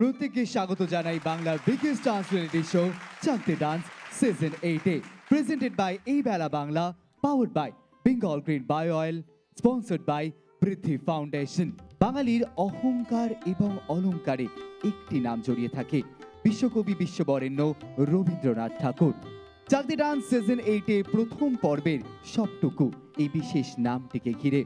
প্রত্যেককে স্বাগত জানাই বাংলার biggest dance reality show চাকতে dance season এইটে প্রেজেন্টেড বাই এই বেলা Bangla powered by Bengal green bio oil sponsored by Prithvi foundation বাঙালির অহংকার এবং অলংকারে একটি নাম জড়িয়ে থাকে, বিশ্বকবি বিশ্ববরেণ্য রবীন্দ্রনাথ ঠাকুর। চাকতি ডান্স সিজন এইটে প্রথম পর্বের সবটুকু এই বিশেষ নামটিকে ঘিরে।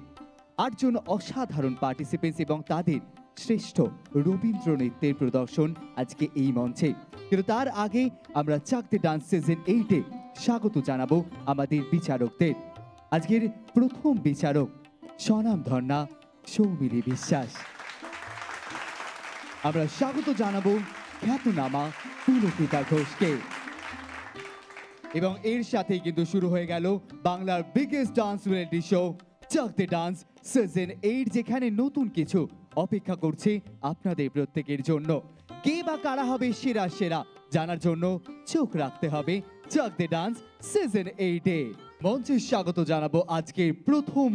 আটজন অসাধারণ পার্টিসিপেন্টস এবং তাদের শ্রেষ্ঠ রবীন্দ্র নৃত্যের প্রদর্শন আজকে এই মঞ্চে। কিন্তু তার আগে আমরা চাকতে ডান্স সিজন এইটে স্বাগত জানাব আমাদের বিচারকদের। আজকের প্রথম বিচারক সনাম ধর্ণা সৌমিলি বিশ্বাস। আমরা স্বাগত জানাব খ্যাতনামা পুলকিতা ঘোষকে। এবং এর সাথেই কিন্তু শুরু হয়ে গেল বাংলার biggest dance reality show chuck the dance season eight, যেখানে নতুন কিছু অপেক্ষা করছে আপনাদের প্রত্যেকের জন্য। কে বা কারা হবে সেরা সেরা? জানার জন্য চোখ রাখতে হবে। চাক দ্য ডান্স সিজন এইটে মঞ্চে স্বাগত জানাব আজকের প্রথম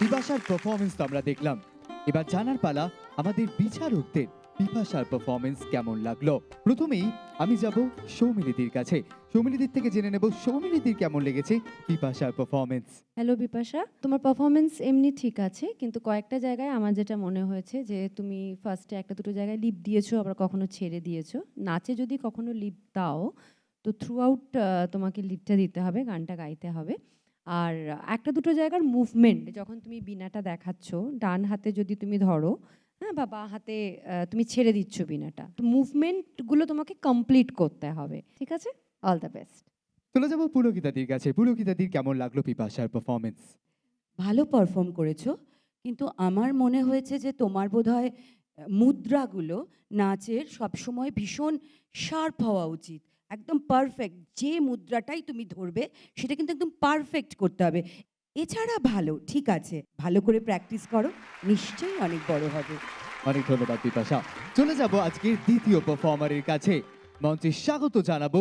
বিপাশার পারফরমেন্স তো আমরা দেখলাম। এবার জানার পালা আমাদের বিচারকদের বিপাশার পারফরমেন্স কেমন লাগল? প্রথমেই আমি যাব সৌমিলিদির কাছে। সৌমিলিদির থেকে জেনে নেব সৌমিলিদির কেমন লেগেছে বিপাশার পারফরমেন্স হ্যালো বিপাশা তোমার পারফরমেন্স এমনি ঠিক আছে, কিন্তু কয়েকটা জায়গায় আমার যেটা মনে হয়েছে যে তুমি ফার্স্টে একটা দুটো জায়গায় লিপ দিয়েছ, আবার কখনো ছেড়ে দিয়েছ। নাচে যদি কখনো লিপ দাও তো থ্রু আউট তোমাকে লিপটা দিতে হবে গানটা গাইতে হবে। আর একটা দুটো জায়গার মুভমেন্ট যখন তুমি বিনাটা দেখাচ্ছ ডান হাতে যদি তুমি ধরো হ্যাঁ বা বাঁ হাতে তুমি ছেড়ে দিচ্ছ বিনাটা তো মুভমেন্টগুলো তোমাকে কমপ্লিট করতে হবে ঠিক আছে? অল দ্য বেস্ট চলে যাব পুলকিতাদির কাছে। পুলকিতাদির কেমন লাগল বিপাশার পারফরমেন্স ভালো পারফর্ম করেছ কিন্তু আমার মনে হয়েছে যে তোমার বোধহয় মুদ্রাগুলো নাচের সবসময় ভীষণ শার্প হওয়া উচিত। একদম পারফেক্ট যে মুদ্রাটাই তুমি ধরবে, সেটা কিন্তু একদম পারফেক্ট করতে হবে। এছাড়া ভালো, ঠিক আছে, ভালো করে প্র্যাকটিস করো, নিশ্চয়ই অনেক বড় হবে। অনেক ধন্যবাদ বিপাশা চলে যাব আজকের দ্বিতীয় পারফর্মারের কাছে। মঞ্চে স্বাগত জানাব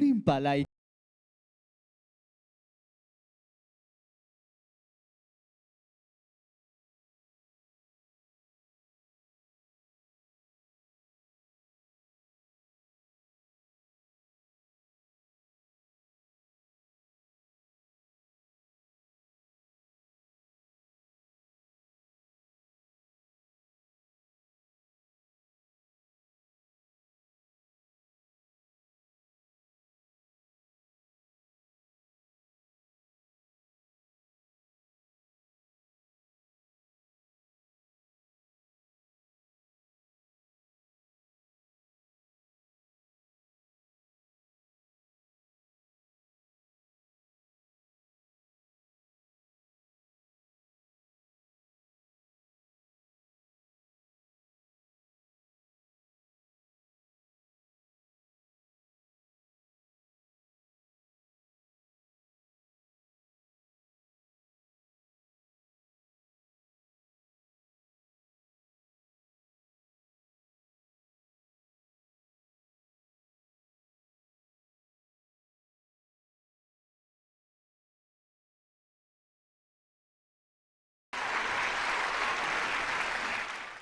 রিম্পা লাই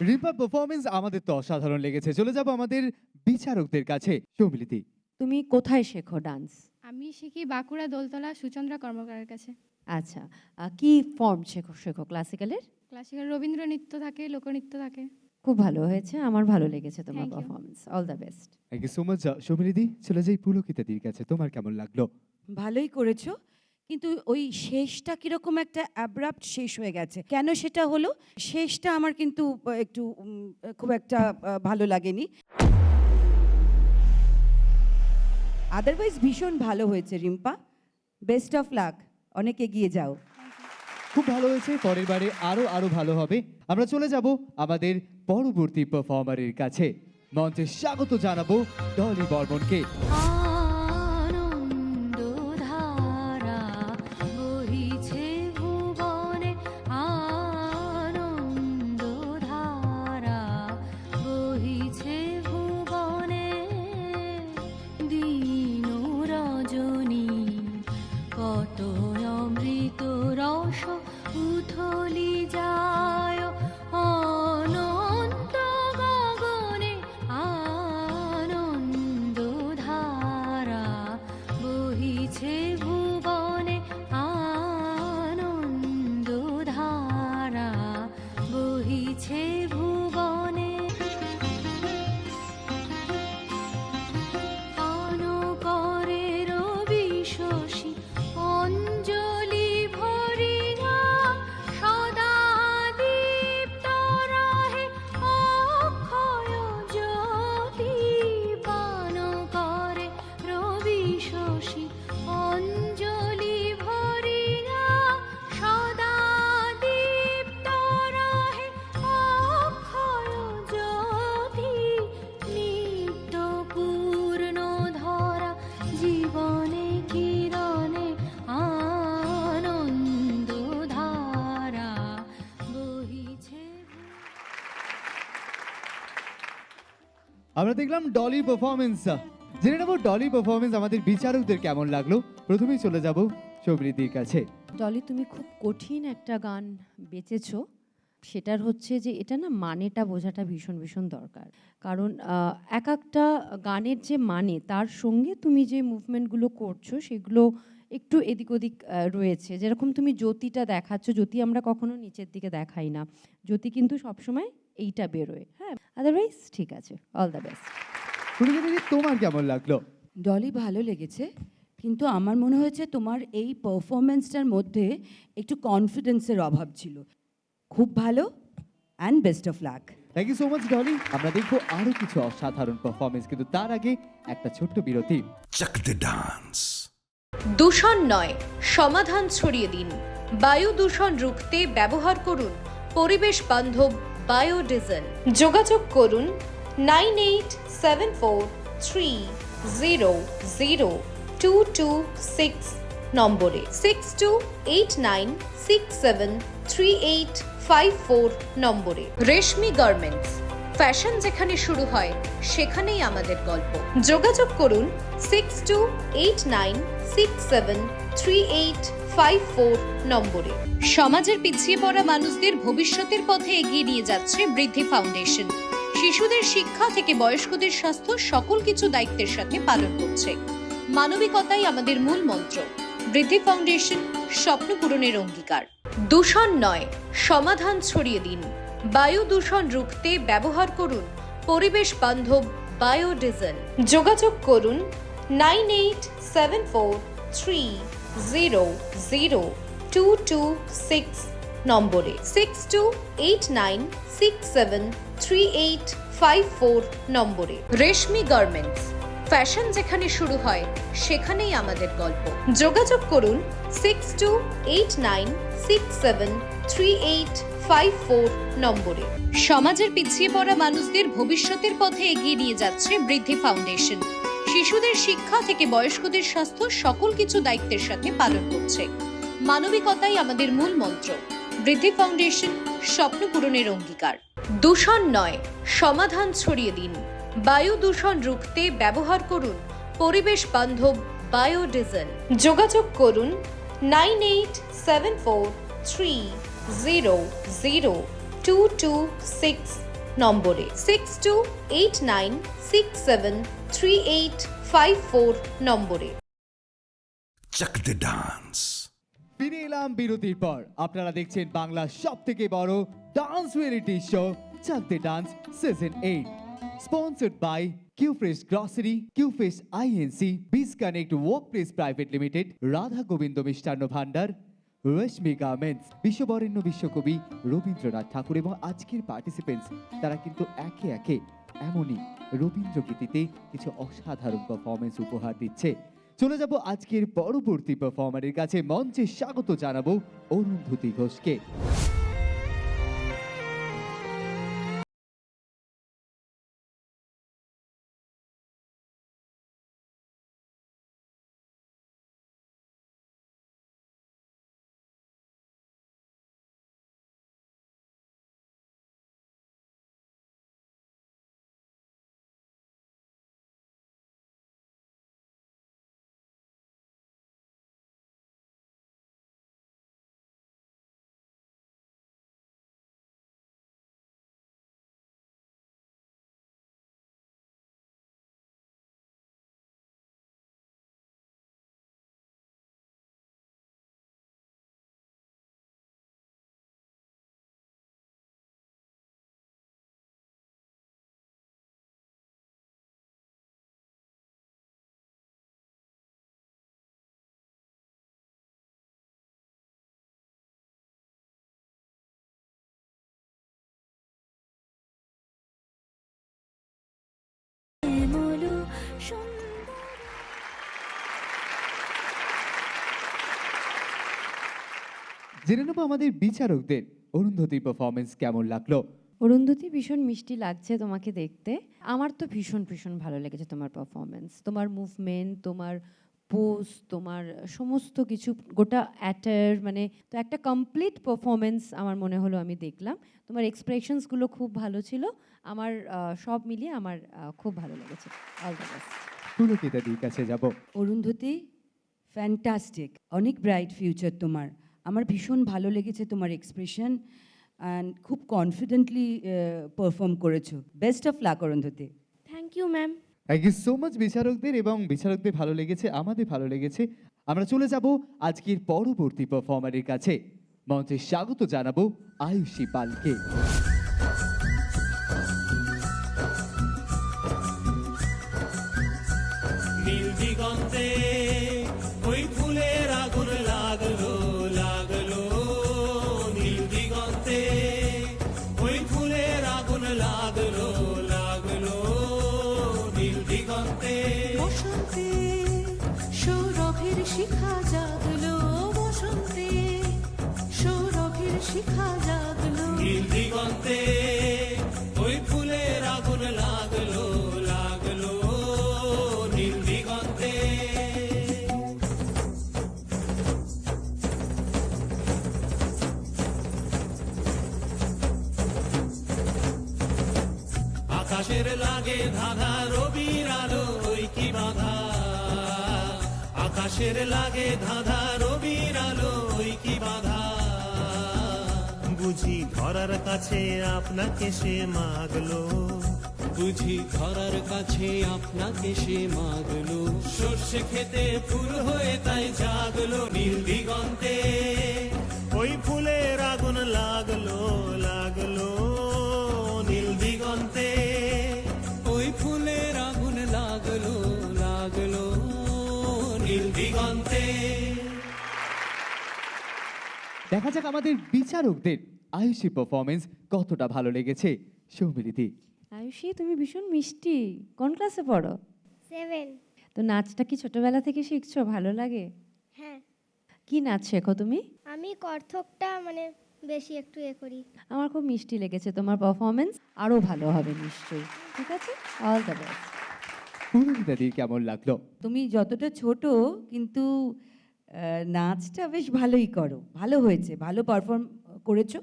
রিম্পার পারফরমেন্স আমাদের তো অসাধারণ লেগেছে। চলে যাব আমাদের বিচারকদের কাছে। সৌমিলিতি। তুমি কোথায় শেখো ডান্স আমি শিখি বাঁকুড়া দোলতলা সুচন্দ্রা কর্মকারের কাছে। আচ্ছা আহ, কি ফর্ম শেখো শেখো ক্লাসিক্যালের ক্লাসিক্যাল রবীন্দ্র নৃত্য থাকে লোকনৃত্য থাকে। খুব ভালো হয়েছে আমার ভালো লেগেছে তোমার Thank you. Performance all the best thank you so much সৌমিলিদি চলে যাই পুলকিতাদির কাছে তোমার কেমন লাগল? ভালোই করেছ কিন্তু ওই শেষটা কীরকম একটা অ্যাব্রাপ্ট শেষ হয়ে গেছে? কেন সেটা হলো? শেষটা আমার কিন্তু একটু খুব একটা ভালো লাগেনি। আদারওয়াইজ ভীষণ ভালো হয়েছে রিম্পা। বেস্ট অফ লাক অনেক এগিয়ে যাও। খুব ভালো হয়েছে পরের বারে আরও আরও ভালো হবে। আমরা চলে যাব আমাদের পরবর্তী পারফর্মারের কাছে। মঞ্চে স্বাগত জানাব ডলি বর্মনকে। আমরা দেখলাম ডলি পারফরমেন্স জেনে নেব ডলি পারফরমেন্স আমাদের বিচারকদের কেমন লাগল। প্রথমেই চলে যাব সৌমিলিদির কাছে। ডলি, তুমি খুব কঠিন একটা গান বেচেছো। সেটার হচ্ছে যে, এটা না মানেটা বোঝাটা ভীষণ ভীষণ দরকার। কারণ এক একটা গানের যে মানে তার সঙ্গে তুমি যে মুভমেন্টগুলো করছ, সেগুলো একটু এদিক ওদিক রয়েছে। যেরকম তুমি জ্যোতিটা দেখাচ্ছ, জ্যোতি আমরা কখনো নিচের দিকে দেখাই না। জ্যোতি কিন্তু সবসময় এইটা বেরোয়। হ্যাঁ আদারওয়াইজ ঠিক আছে অল দ্য বেস্ট তোমার কেমন লাগল? ডলি ভালো লেগেছে কিন্তু আমার মনে হয়েছে তোমার এই পারফরমেন্সটার মধ্যে একটু কনফিডেন্সের অভাব ছিল। খুব ভালো and best of luck thank you so much Dolly আমরা দেখব আরও কিছু অসাধারণ পারফরমেন্স কিন্তু তার আগে একটা ছোট্ট বিরতি। Chuck the dance. দূষণ নয় সমাধান ছড়িয়ে দিন। বায়ু দূষণ রুখতে ব্যবহার করুন পরিবেশ বান্ধব বায়োডিজেল যোগাযোগ করুন nine eight seven four three zero zero two two six নম্বরে। Six two eight nine six seven three eight five four নম্বরে। রেশমি গার্মেন্টস। ফ্যাশন যেখানে শুরু হয়, সেখানেই আমাদের গল্প। যোগাযোগ করুন six two eight nine six seven three eight five four নম্বরে। সমাজের পিছিয়ে পড়া মানুষদের ভবিষ্যতের পথে এগিয়ে নিয়ে যাচ্ছে বৃদ্ধি ফাউন্ডেশন। শিশুদের শিক্ষা থেকে বয়স্কদের স্বাস্থ্য সকল কিছু দায়িত্বের সাথে পালন করছে। মানবিকতাই আমাদের মূল মন্ত্র। বৃদ্ধি ফাউন্ডেশন স্বপ্ন পূরণের অঙ্গীকার। দূষণ নয়, সমাধান ছড়িয়ে দিন। বায়ু দূষণ রুখতে ব্যবহার করুন। পরিবেশ বান্ধব বায়োডিজেল যোগাযোগ করুন nine eight seven four three zero zero two two six নম্বরে six two eight nine six seven three eight five four নম্বরে রেশমি গার্মেন্টস। ফ্যাশন যেখানে শুরু হয়, সেখানেই আমাদের গল্প। যোগাযোগ করুন six two eight nine six seven three eight five four নম্বরে। সমাজের পিছিয়ে পড়া মানুষদের ভবিষ্যতের পথে এগিয়ে নিয়ে যাচ্ছে বৃদ্ধি ফাউন্ডেশন। শিশুদের শিক্ষা থেকে বয়স্কদের স্বাস্থ্য সকল কিছু দায়িত্বের সাথে পালন করছে। মানবিকতাই আমাদের মূল মন্ত্র। বৃদ্ধি ফাউন্ডেশন স্বপ্ন পূরণের অঙ্গীকার। দূষণ নয়, সমাধান ছড়িয়ে দিন। বায়ু দূষণ রুখতে ব্যবহার করুন। পরিবেশ বান্ধব বায়োডিজেল। যোগাযোগ করুন nine eight seven four three zero zero two two six নম্বরে six two eight nine six seven three eight five four নম্বরে। Chuck the Dance. ফিরে এলাম বিরতির পর। আপনারা দেখছেন বাংলার সব থেকে বড় dance reality show chuck the dance season eight sponsored by Q fresh grocery Q fresh INC biz connect workplace private limited Radha Gobinda মিষ্টান্ন ভান্ডার রশ্মি গার্মেন্টস বিশ্ববরেণ্য বিশ্বকবি রবীন্দ্রনাথ ঠাকুর এবং আজকের পার্টিসিপেন্টস তারা কিন্তু একে একে এমনই রবীন্দ্র গীতিতে কিছু অসাধারণ পারফরমেন্স উপহার দিচ্ছে। চলে যাব আজকের পরবর্তী পারফর্মারের কাছে, মঞ্চে স্বাগত জানাব অরুন্ধতি ঘোষকে। জেনে নেব আমাদের বিচারকদের অরুন্ধতির পারফরমেন্স কেমন লাগল। অরুন্ধতি ভীষণ মিষ্টি লাগছে তোমাকে দেখতে। আমার তো ভীষণ ভীষণ ভালো লেগেছে তোমার পারফরমেন্স তোমার মুভমেন্ট তোমার পোজ তোমার সমস্ত কিছু গোটা অ্যাটার মানে তো একটা কমপ্লিট পারফরমেন্স আমার মনে হলো আমি দেখলাম। তোমার এক্সপ্রেশনসগুলো খুব ভালো ছিল। আমার সব মিলিয়ে আমার খুব ভালো লেগেছে। অল দ্য বেস্ট পুলকিতাদির কাছে যাব। অরুন্ধতী ফ্যান্টাস্টিক অনেক ব্রাইট ফিউচার তোমার। আমার ভীষণ ভালো লেগেছে তোমার এক্সপ্রেশন অ্যান্ড খুব কনফিডেন্টলি পারফর্ম করেছ। Best of luck Arundhati. Thank you ma'am thank you so much বিচারকদের এবং বিচারকদের ভালো লেগেছে, আমাদের ভালো লেগেছে। আমরা চলে যাব আজকের পরবর্তী পারফর্মারের কাছে। মঞ্চে স্বাগত জানাব আয়ুষী পালকে। নীল দিগন্তে ওই ফুলের আকাশের লাগে ধাঁধা, রবির আলো ওই কি বাধা? বুঝি ধরার কাছে আপনাকে সে মাগলো। বুঝি ধরার কাছে আপনাকে সে মাগলো। সর্ষে খেতে ফুল হয়ে তাই জাগলো নীল দিগন্তে। ওই ফুলের আগুন লাগল লাগল। দেখা যাক আমাদের বিচারকদের আয়ুষী পারফরমেন্স কতটা ভালো লেগেছে। সৌমিলিদি। আয়ুষী তুমি ভীষণ মিষ্টি। কোন ক্লাসে পড়ো? সেভেন তো নাচটা কি ছোটবেলা থেকে শিখছো? ভালো লাগে? হ্যাঁ। কি নাচ শেখো তুমি? আমি কর্থকটা মানে বেশি একটু এ করি। আমার খুব মিষ্টি লেগেছে তোমার পারফরমেন্স আরও ভালো হবে নিশ্চয়ই। ঠিক আছে? অল দ্য বেস্ট কেমন লাগল? তুমি যতটা ছোট কিন্তু নাচটা বেশ ভালোই করো। ভালো হয়েছে, ভালো পারফর্ম করেছ।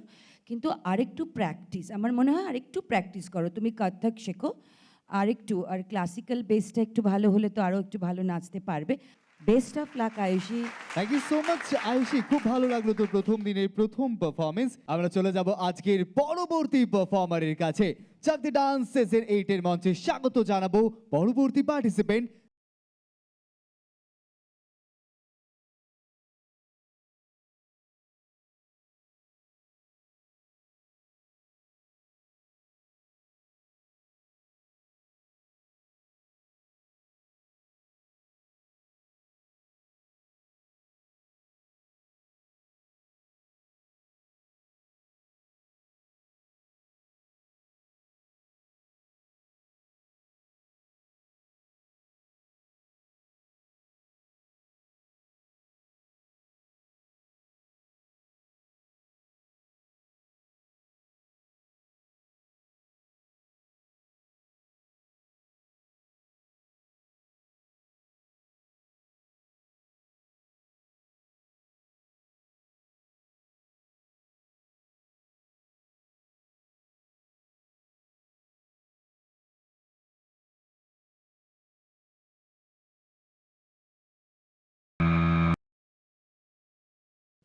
কিন্তু আরেকটু প্র্যাকটিস আমার মনে হয় আরেকটু প্র্যাকটিস করো। তুমি কত্থক শেখো, আরেকটু, আর ক্লাসিক্যাল বেসটা একটু ভালো হলে তো আরও একটু ভালো নাচতে পারবে। Best of luck Ayushi. Thank you so much Ayushi. খুব ভালো লাগল তোর প্রথম দিনের প্রথম পারফরমেন্স আমরা চলে যাব আজকের পরবর্তী পারফর্মারের কাছে। চাকতি ডান্স সিজন এইট এর মঞ্চে স্বাগত জানাব। পরবর্তী পার্টিসিপেন্ট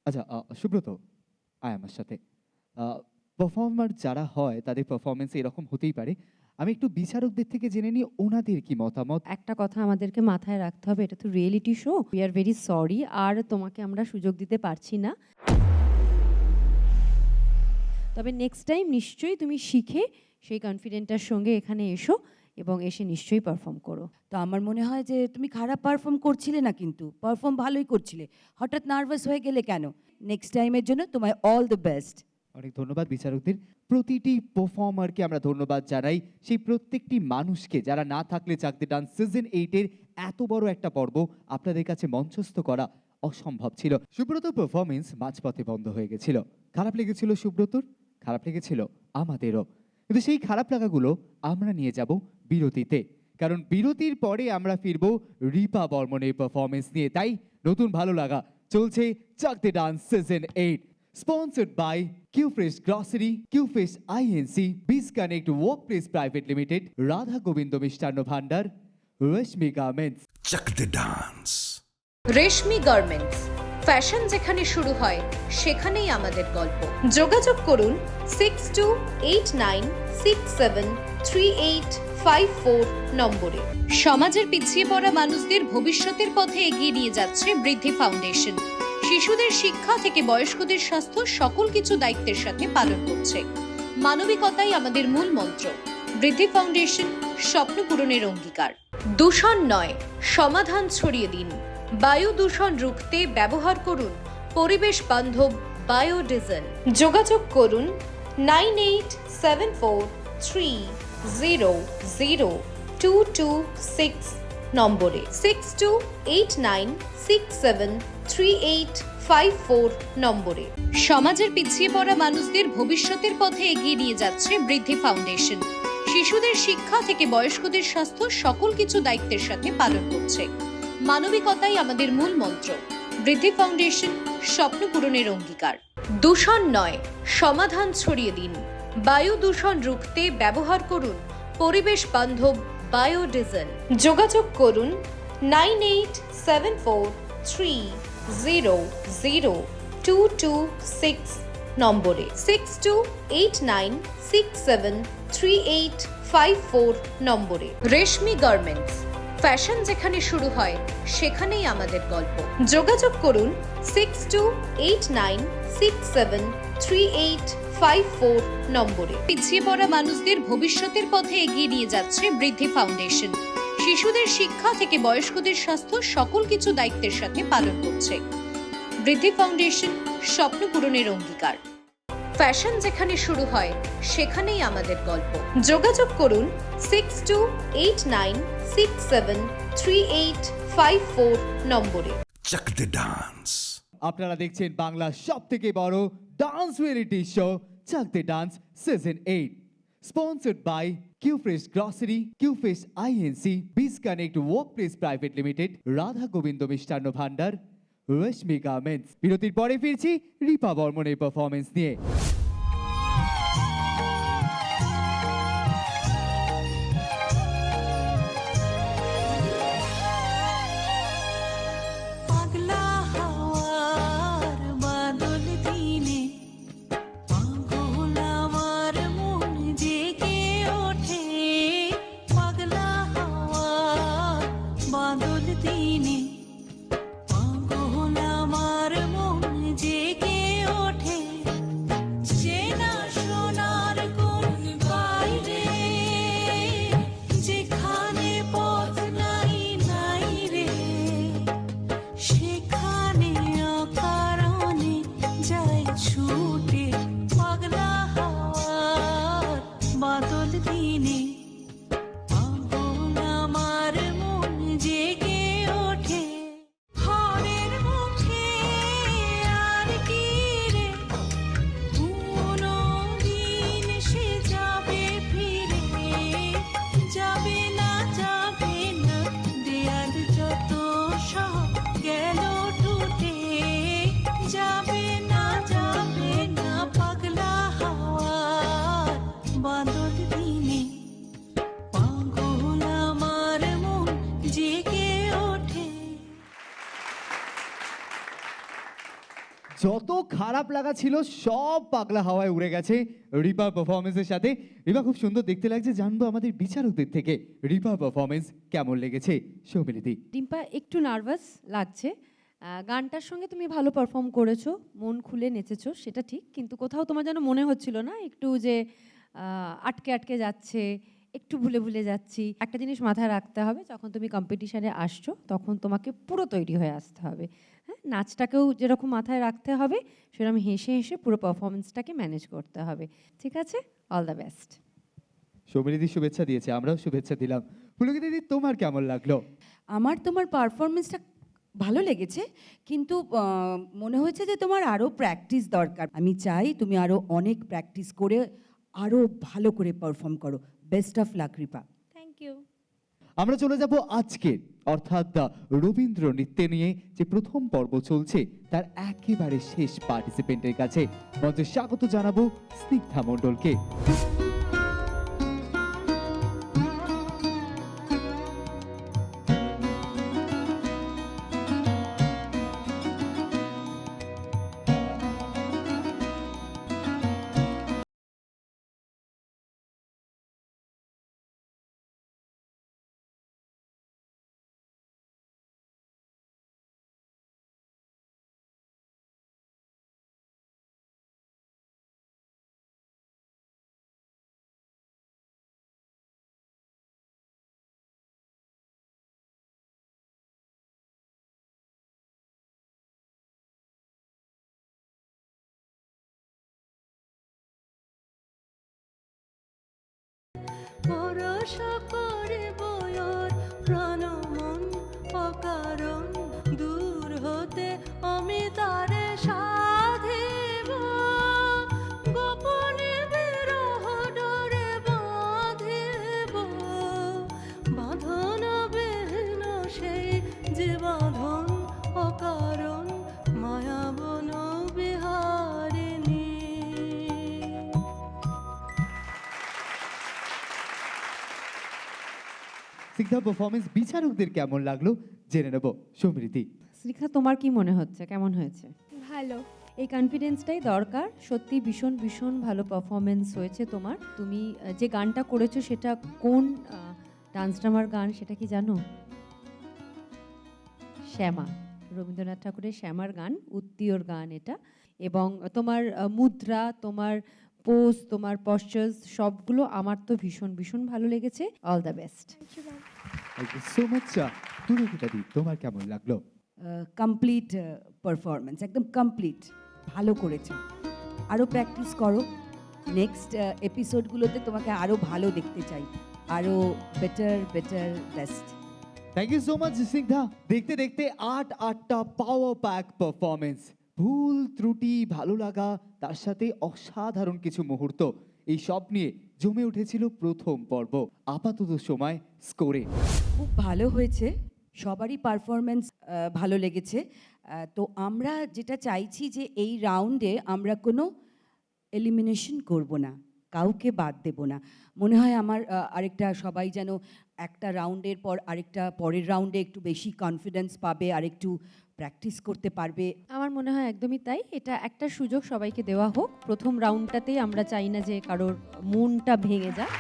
আচ্ছা সুব্রত, আয় আমার সাথে। পারফর্মার যারা হয়, তাদের পারফরমেন্স এরকম হতেই পারে। আমি একটু বিচারকদের থেকে জেনে নিই, ওনাদের কি মতামত? একটা কথা আমাদেরকে মাথায় রাখতে হবে, এটা তো reality show we are very sorry আর তোমাকে আমরা সুযোগ দিতে পারছি না। তবে নেক্সট টাইম নিশ্চয়ই তুমি শিখে সেই কনফিডেন্টটার সঙ্গে এখানে এসো। এবং এসে নিশ্চয়ই পারফর্ম করো। তো আমার মনে হয় যে তুমি খারাপ পারফর্ম করছিলে না কিন্তু পারফর্ম ভালোই করছিলে। হঠাৎ নার্ভাস হয়ে গেলে কেন? নেক্সট টাইমের জন্য তোমায় অল দ্য বেস্ট অনেক ধন্যবাদ বিচারকদের। প্রতিটি পারফর্মারকে আমরা ধন্যবাদ জানাই। সেই প্রত্যেকটি মানুষকে যারা না থাকলে চাকরি ডান্স সিজন এইটের এত বড় একটা পর্ব আপনাদের কাছে মঞ্চস্থ করা অসম্ভব ছিল। সুব্রত পারফরমেন্স মাঝপথে বন্ধ হয়ে গেছিল। খারাপ লেগেছিল সুব্রতর? খারাপ লেগেছিল আমাদেরও। কিন্তু সেই খারাপ লাগাগুলো আমরা নিয়ে যাব বিরতিতে। কারণ বিরতির পরে আমরা ফিরবো রিপা বর্মনের পারফরমেন্স নিয়ে। তাই নতুন ভালো লাগা চলছে chuck the dance season eight sponsored by Q fresh grocery Q fresh INC biz connect workplace private limited Radha Gobinda মিষ্টান্ন ভান্ডার Reshmi garments chuck the dance. Reshmi garments fashion যেখানে শুরু হয় সেখানেই আমাদের গল্প। যোগাযোগ করুন six two eight nine six seven three eight five four নম্বরে। সমাজের পিছিয়ে পড়া মানুষদের ভবিষ্যতের পথে এগিয়ে নিয়ে যাচ্ছে বৃদ্ধি ফাউন্ডেশন। শিশুদের শিক্ষা থেকে বয়স্কদের স্বাস্থ্য সকল কিছু দায়িত্বের সাথে পালন করছে। মানবিকতাই আমাদের মূল মন্ত্র। বৃদ্ধি ফাউন্ডেশন স্বপ্ন পূরণের অঙ্গীকার। দূষণ নয়, সমাধান ছড়িয়ে দিন। বায়ু দূষণ রুখতে ব্যবহার করুন। পরিবেশ বান্ধব বায়োডিজেল যোগাযোগ করুন nine eight seven four three zero zero two two six নম্বরে six two eight nine six seven three eight five four নম্বরে। সমাজের পিছিয়ে পড়া মানুষদের ভবিষ্যতের পথে এগিয়ে নিয়ে যাচ্ছে বৃদ্ধি ফাউন্ডেশন। শিশুদের শিক্ষা থেকে বয়স্কদের স্বাস্থ্য সকল কিছু দায়িত্বের সাথে পালন করছে। মানবিকতাই আমাদের মূল মন্ত্র। বৃদ্ধি ফাউন্ডেশন স্বপ্ন পূরণের অঙ্গীকার। দূষণ নয়, সমাধান ছড়িয়ে দিন। বায়ু দূষণ রুখতে ব্যবহার করুন পরিবেশ বান্ধব বায়োডিজেল। যোগাযোগ করুন nine eight seven four three zero zero two two six নম্বরে। Six two eight nine six seven three eight five four নম্বরে। রেশমি গার্মেন্টস, ফ্যাশন যেখানে শুরু হয়, সেখানেই আমাদের গল্প। যোগাযোগ করুন six two eight nine six seven three eight five four নম্বরে। পিছিয়ে পড়া মানুষদের ভবিষ্যতের পথে এগিয়ে নিয়ে যাচ্ছে বৃদ্ধি ফাউন্ডেশন। শিশুদের শিক্ষা থেকে বয়স্কদের স্বাস্থ্য সকল কিছু দায়িত্বের সাথে পালন করছে। বৃদ্ধি ফাউন্ডেশন স্বপ্ন পূরণের অঙ্গীকার। ফ্যাশন যেখানে শুরু হয়, সেখানেই আমাদের গল্প। যোগাযোগ করুন six two eight nine six seven three eight five four নম্বরে। Chuck the dance. আপনারা দেখছেন বাংলার সব থেকে বড় dance reality show chuck the dance season eight sponsored by Q fresh grocery Q fresh INC biz connect workplace private limited Radha Gobinda মিষ্টান্ন ভান্ডার Rashmi garments বিরতির পরে ফিরছি রিপা বর্মনের পারফরমেন্স নিয়ে। যত খারাপ লাগা ছিল, সব পাগলা হাওয়ায় উড়ে গেছে রিপার পারফরমেন্সের সাথে। রিপা খুব সুন্দর দেখতে লাগছে, জানব আমাদের বিচারকদের থেকে রিপার পারফরমেন্স কেমন লেগেছে। সৌমিলিদি ডিম্পা একটু নার্ভাস লাগছে। গানটার সঙ্গে তুমি ভালো পারফর্ম করেছ, মন খুলে নেচেছো, সেটা ঠিক, কিন্তু কোথাও তোমার যেন মনে হচ্ছিল না, একটু যে আটকে আটকে যাচ্ছে, একটু ভুলে ভুলে যাচ্ছি। একটা জিনিস মাথায় রাখতে হবে, যখন তুমি কম্পিটিশানে আসছো, তখন তোমাকে পুরো তৈরি হয়ে আসতে হবে। হ্যাঁ নাচটাকেও যেরকম মাথায় রাখতে হবে সেরকম হেসে হেসে পুরো পারফরমেন্সটাকে ম্যানেজ করতে হবে। ঠিক আছে? অল দ্য বেস্ট সৌমিলিদি শুভেচ্ছা দিয়েছে আমরাও শুভেচ্ছা দিলাম। পুলকি দিদি তোমার কেমন লাগল? আমার তোমার পারফরমেন্সটা ভালো লেগেছে কিন্তু মনে হয়েছে যে তোমার আরও প্র্যাকটিস দরকার। আমি চাই তুমি আরও অনেক প্র্যাকটিস করে আরও ভালো করে পারফর্ম করো। বেস্ট অফ লাক আমরা চলে যাব আজকে, অর্থাৎ রবীন্দ্র নৃত্য নিয়ে যে প্রথম পর্ব চলছে, তার একেবারে শেষ পার্টিসিপেন্টের কাছে। মঞ্চে স্বাগত জানাব স্নিগ্ধা মণ্ডলকে। পরশ করে অকারণ দূর হতে আমি তারে স্নিগ্ধা পারফরমেন্স বিচারকদের কেমন লাগল জেনে নেব। সৌমিলিদি শ্রীখা তোমার কি মনে হচ্ছে? কেমন হয়েছে? ভালো। এই কনফিডেন্সটাই দরকার। সত্যি ভীষণ ভীষণ ভালো পারফরমেন্স হয়েছে তোমার। তুমি যে গানটা করেছ সেটা কোন ডান্স ড্রামার গান সেটা কি জানো? শ্যামা। রবীন্দ্রনাথ ঠাকুরের শ্যামার গান উত্তীয়র গান এটা। এবং তোমার মুদ্রা তোমার পোজ তোমার পশ্চার্স সবগুলো আমার তো ভীষণ ভীষণ ভালো লেগেছে। All the best so much Pulkita তোমার কেমন লাগল? কমপ্লিট পারফরমেন্স একদম কমপ্লিট ভালো করেছ। আরও প্র্যাকটিস করো। নেক্সট এপিসোডগুলোতে তোমাকে আরও ভালো দেখতে চাই। আরও better better best thank you so much Snigdha দেখতে দেখতে আট আটটা পাওয়ার প্যাক পারফরমেন্স ভুল ত্রুটি, ভালো লাগা, তার সাথে অসাধারণ কিছু মুহূর্ত। এই সব নিয়ে জমে উঠেছিল প্রথম পর্ব। আপাতত সময় স্কোরে খুব ভালো হয়েছে। সবারই পারফরমেন্স ভালো লেগেছে। তো আমরা যেটা চাইছি যে এই রাউন্ডে আমরা কোনো এলিমিনেশন করব না, কাউকে বাদ দেব না। মনে হয় আমার আরেকটা সবাই যেন একটা রাউন্ডের পর আরেকটা পরের রাউন্ডে একটু বেশি কনফিডেন্স পাবে, আরেকটু প্র্যাকটিস করতে পারবে। আমার মনে হয় একদমই তাই। এটা একটা সুযোগ সবাইকে দেওয়া হোক। প্রথম রাউন্ডটাতেই আমরা চাই না যে কারোর মনটা ভেঙে যাক।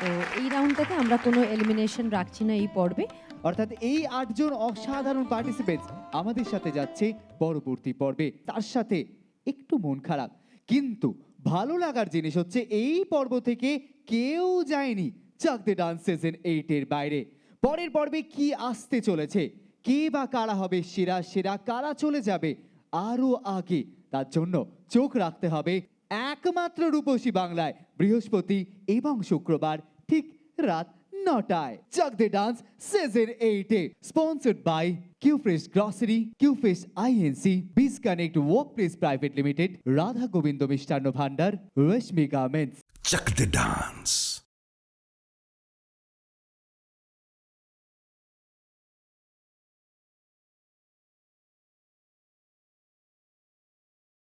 তো এই রাউন্ডটাতে আমরা কোনো এলিমিনেশন রাখছি না এই পর্বে। অর্থাৎ এই আটজন অসাধারণ পার্টিসিপেন্টস আমাদের সাথে যাচ্ছে পরবর্তী পর্বে। তার সাথে একটু মন খারাপ কিন্তু ভালো লাগার জিনিস হচ্ছে এই পর্ব থেকে কেউ যায়নি চাক দ্য ডান্স সিজন এইটের বাইরে। পরের পর্বে কি আসতে চলেছে কে বা কারা হবে সেরা সেরা কারা চলে যাবে আরও আগে? তার জন্য চোখ রাখতে হবে একমাত্র রূপসী বাংলায় বৃহস্পতি এবং শুক্রবার ঠিক রাত নটায়। চাক দে ডান্স সিজন এইটে sponsored by Q fresh grocery Q fresh INC biz connect workplace private limited Radha Gobinda মিষ্টান্ন ভান্ডার Rashmi garments Chuck the dance.